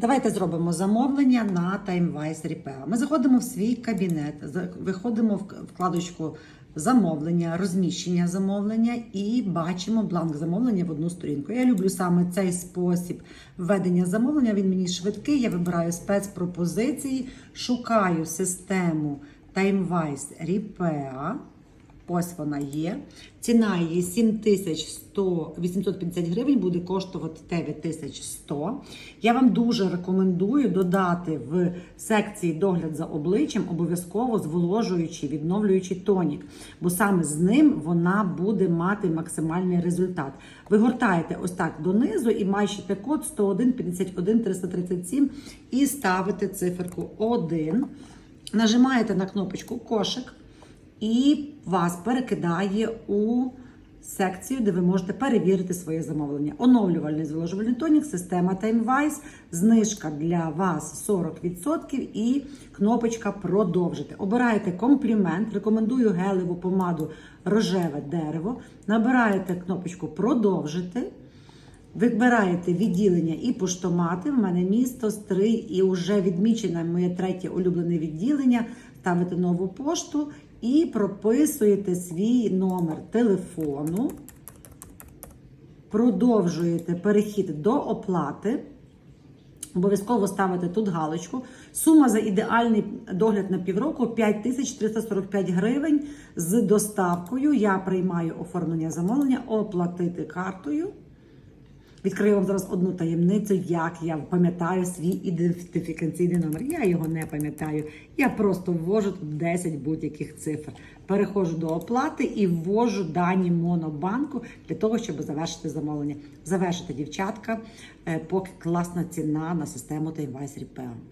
Давайте зробимо замовлення на TimeWise Repair. Ми заходимо в свій кабінет, виходимо в вкладочку замовлення, розміщення замовлення і бачимо бланк замовлення в одну сторінку. Я люблю саме цей спосіб введення замовлення. Він мені швидкий. Я вибираю спецпропозиції, шукаю систему TimeWise Repair. Ось вона є. Ціна її 7100 850 гривень, буде коштувати 9100. Я вам дуже рекомендую додати в секції догляд за обличчям обов'язково зволожуючий, відновлюючий тонік, бо саме з ним вона буде мати максимальний результат. Ви гортаєте ось так донизу і маєте код 101 51 337 і ставите циферку 1. Нажимаєте на кнопочку кошик і вас перекидає у секцію, де ви можете перевірити своє замовлення. Оновлювальний зволожувальний тонік, система TimeWise, знижка для вас 40% і кнопочка продовжити. Обираєте комплімент, рекомендую гелеву помаду рожеве дерево. Набираєте кнопочку продовжити. Вибираєте відділення і поштомати. В мене місто Стрий, і вже відмічене моє третє улюблене відділення. Ставите нову пошту і прописуєте свій номер телефону. Продовжуєте перехід до оплати. Обов'язково ставите тут галочку. Сума за ідеальний догляд на півроку 5345 гривень з доставкою. Я приймаю оформлення замовлення, оплатити картою. Відкрию вам зараз одну таємницю, як я пам'ятаю свій ідентифікаційний номер. Я його не пам'ятаю. Я просто ввожу тут 10 будь-яких цифр. Переходжу до оплати і ввожу дані монобанку для того, щоб завершити замовлення. Завершити, дівчатка, е, поки класна ціна на систему Тайвайс Repair.